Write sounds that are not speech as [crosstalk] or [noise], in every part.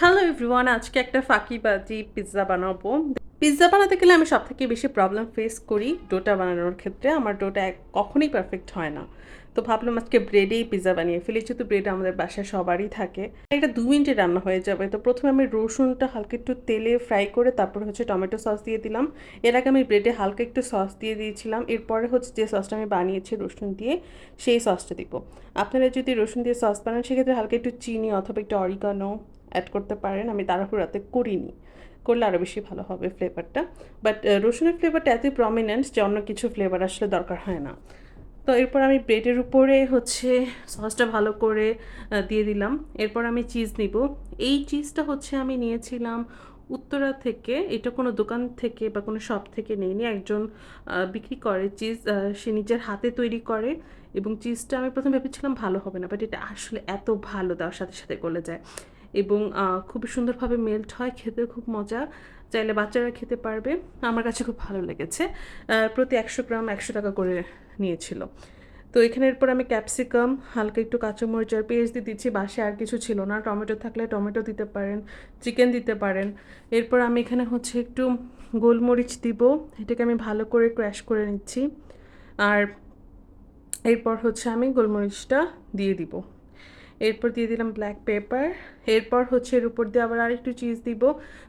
Hello everyone আজকে একটা ফাঁকিবাজি পিৎজা বানাবো। পিৎজা বানাতে গেলে আমি সব থেকে বেশি প্রবলেম ফেস করি ডোটা বানানোর ক্ষেত্রে। আমার ডোটা কখনোই পারফেক্ট হয় না। তো ভাবলাম আজকে ব্রেডেই পিৎজা বানিয়ে ফেলি, যেহেতু ব্রেড আমাদের বাসায় সবারই থাকে। এটা দু মিনিটে রান্না হয়ে যাবে। তো প্রথমে আমি রসুনটা হালকা একটু তেলে ফ্রাই করে তারপর হচ্ছে টমেটো সস দিয়ে দিলাম। এর আগে আমি ব্রেডে হালকা একটু সস দিয়ে দিয়েছিলাম। এরপরে হচ্ছে যে সসটা আমি বানিয়েছি রসুন দিয়ে, সেই সসটা দিব। আপনারা যদি রসুন দিয়ে সস বানান, সেক্ষেত্রে হালকা একটু চিনি অথবা একটু অরিগানো অ্যাড করতে পারেন, আমি তাড়াহুড়াতে করিনি। করলে আরও বেশি ভালো হবে ফ্লেভারটা বাট রসুনের ফ্লেভারটা এতই প্রমিনেন্ট যে অন্য কিছু ফ্লেভার আসলে দরকার হয় না। তো এরপর আমি ব্রেডের উপরে হচ্ছে সসটা ভালো করে দিয়ে দিলাম। এরপর আমি চিজ নিব। এই চিজটা হচ্ছে আমি নিয়েছিলাম উত্তরা থেকে, এটা কোনো দোকান থেকে বা কোনো শপ থেকে নেইনি। একজন বিক্রি করে চিজ সে নিজের হাতে তৈরি করে এবং চিজটা আমি প্রথমে ভেবেছিলাম ভালো হবে না বাট এটা আসলে এত ভালো দেওয়ার সাথে সাথে গলে যায়। এবং খুবই সুন্দরভাবে মেল্ট হয় খেতে খুব মজা। চাইলে বাচ্চারা খেতে পারবে। আমার কাছে খুব ভালো লেগেছে। প্রতি একশো গ্রাম একশো টাকা করে নিয়েছিল। তো এখানে এরপর আমি ক্যাপসিকাম হালকা একটু কাঁচামরিচ আর পেঁয়াজ দিয়ে দিচ্ছি। বাসে আর কিছু ছিল না। টমেটো থাকলে টমেটো দিতে পারেন চিকেন দিতে পারেন। এরপর আমি এখানে হচ্ছে একটু গোলমরিচ দিব। এটাকে আমি ভালো করে ক্র্যাশ করে নিচ্ছি। আর এরপর হচ্ছে আমি গোলমরিচটা দিয়ে দিব। এরপর দিয়ে দিলাম ব্ল্যাক পেপার এরপর হচ্ছে এর উপর দিয়ে আবার আরেকটু চিজ দিব।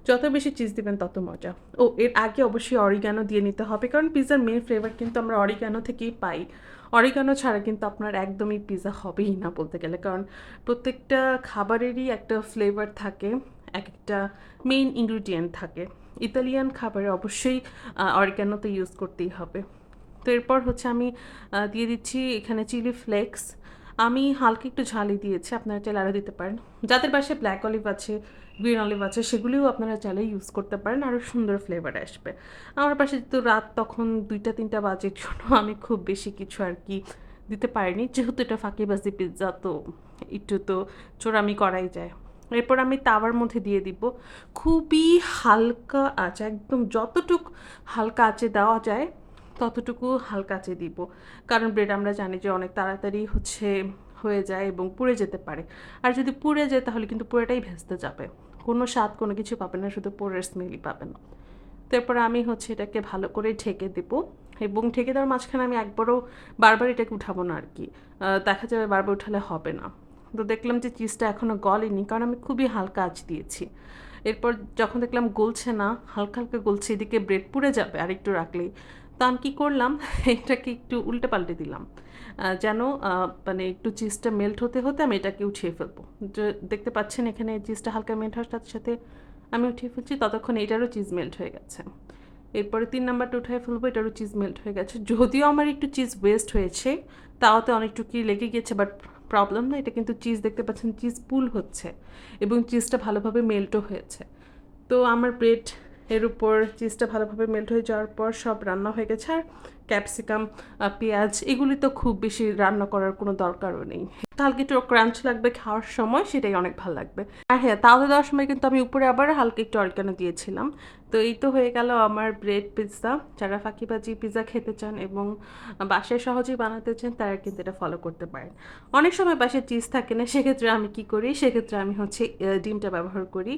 যত বেশি চিজ দিবেন তত মজা। ও, এর আগে অবশ্যই অরিগানো দিয়ে নিতে হবে, কারণ পিৎজার মেন ফ্লেভার কিন্তু আমরা অরিগানো থেকেই পাই। অরিগানো ছাড়া কিন্তু আপনার একদমই পিৎজা হবেই না বলতে গেলে, কারণ প্রত্যেকটা খাবারেরই একটা ফ্লেভার থাকে এক একটা মেইন ইনগ্রিডিয়েন্ট থাকে। ইতালিয়ান খাবারে অবশ্যই অরিগানো তো ইউজ করতেই হবে। তো এরপর হচ্ছে আমি দিয়ে দিচ্ছি এখানে চিলি ফ্লেক্স আমি হালকা একটু ঝালি দিয়েছি, আপনারা চাইলে আরও দিতে পারেন। যাদের বাসায় ব্ল্যাক অলিভ আছে গ্রিন অলিভ আছে, সেগুলিও আপনারা চাইলে ইউজ করতে পারেন আরও সুন্দর ফ্লেভার আসবে। আমার পাশে যেহেতু রাত, তখন দুইটা, তিনটা বাজের জন্য আমি খুব বেশি কিছু আর কি দিতে পারিনি। যেহেতু এটা ফাঁকিবাজি পিৎজা তো একটু তো চোরামি করাই যায়। এরপর আমি তাওয়ার মধ্যে দিয়ে দিব। খুবই হালকা আঁচ, একদম যতটুক হালকা আঁচে দেওয়া যায় ততটুকু হালকা আঁচে দিব। কারণ ব্রেড আমরা জানি যে অনেক তাড়াতাড়ি হচ্ছে হয়ে যায় এবং পুড়ে যেতে পারে। আর যদি পুড়ে যায় তাহলে কিন্তু পুরোটাই ভেস্তে যাবে। কোনো স্বাদ, কোনো কিছু পাবে না, শুধু পোড়ের স্মেলই পাবে না তারপর আমি হচ্ছে এটাকে ভালো করে ঢেকে দেবো এবং ঢেকে দেওয়ার মাঝখানে আমি একবারও বারবার এটাকে উঠাবো না আর কি দেখা যাবে বারবার উঠালে হবে না। তো দেখলাম যে চিজটা এখনও গলেনি কারণ আমি খুবই হালকা আঁচ দিয়েছি। এরপর যখন দেখলাম গলছে না, হালকা হালকা গলছে, এদিকে ব্রেড পুড়ে যাবে আর একটু রাখলেই। তো আমি কী করলাম? [laughs] এটাকে একটু উল্টে পাল্টে দিলাম। যেন মানে একটু চিজটা মেল্ট হতে হতে আমি এটাকে উঠিয়ে ফেলব। দেখতে পাচ্ছেন এখানে চিজটা হালকা মেল্ট হওয়ার সাথে সাথে আমি উঠিয়ে ফেলছি। ততক্ষণ এটারও চিজ মেল্ট হয়ে গেছে। এরপরে তিন নাম্বারটা উঠিয়ে ফেলব, এটারও চিজ মেল্ট হয়ে গেছে। যদিও আমার একটু চিজ ওয়েস্ট হয়েছে, তাওতে অনেকটুকু লেগে গেছে বাট প্রবলেম না, এটা কিন্তু চিজ দেখতে পাচ্ছেন, চিজ পুল হচ্ছে এবং চিজটা ভালোভাবে মেল্টও হয়েছে। তো আমার ব্রেড এর উপর চিজটা ভালোভাবে মেল্ট হয়ে যাওয়ার পর সব রান্না হয়ে গেছে। আর ক্যাপসিকাম পেঁয়াজ, এগুলি তো খুব বেশি রান্না করার কোনো দরকারও নেই। হালকা একটু ক্রাঞ্চ লাগবে খাওয়ার সময়, সেটাই অনেক ভালো লাগবে। আর হ্যাঁ তাহলে দেওয়ার সময় কিন্তু আমি উপরে আবার হালকা একটু অরিগানো দিয়েছিলাম। তো এই তো হয়ে গেল আমার ব্রেড পিৎজা যারা ফাঁকিবাজি পিৎজা খেতে চান এবং বাসায় সহজেই বানাতে চান, তারা কিন্তু এটা ফলো করতে পারেন। অনেক সময় বাসায় চিজ থাকে না, সেক্ষেত্রে আমি কি করি? সেক্ষেত্রে আমি হচ্ছে ডিমটা ব্যবহার করি।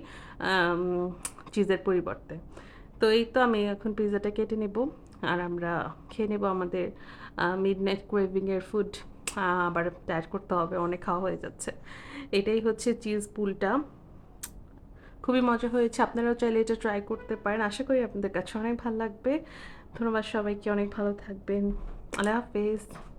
চিজের পরিবর্তে। তো এই তো আমি এখন পিৎজাটা কেটে নেব। আর আমরা খেয়ে নেব আমাদের মিড নাইট ক্রেভিংয়ের ফুড আবার ডায়েট করতে হবে, অনেক খাওয়া হয়ে যাচ্ছে। এটাই হচ্ছে চিজ পুলটা। খুবই মজা হয়েছে। আপনারাও চাইলে এটা ট্রাই করতে পারেন। আশা করি আপনাদের কাছে অনেক ভালো লাগবে। ধন্যবাদ সবাইকে, অনেক ভালো থাকবেন। আল্লাহ হাফেজ।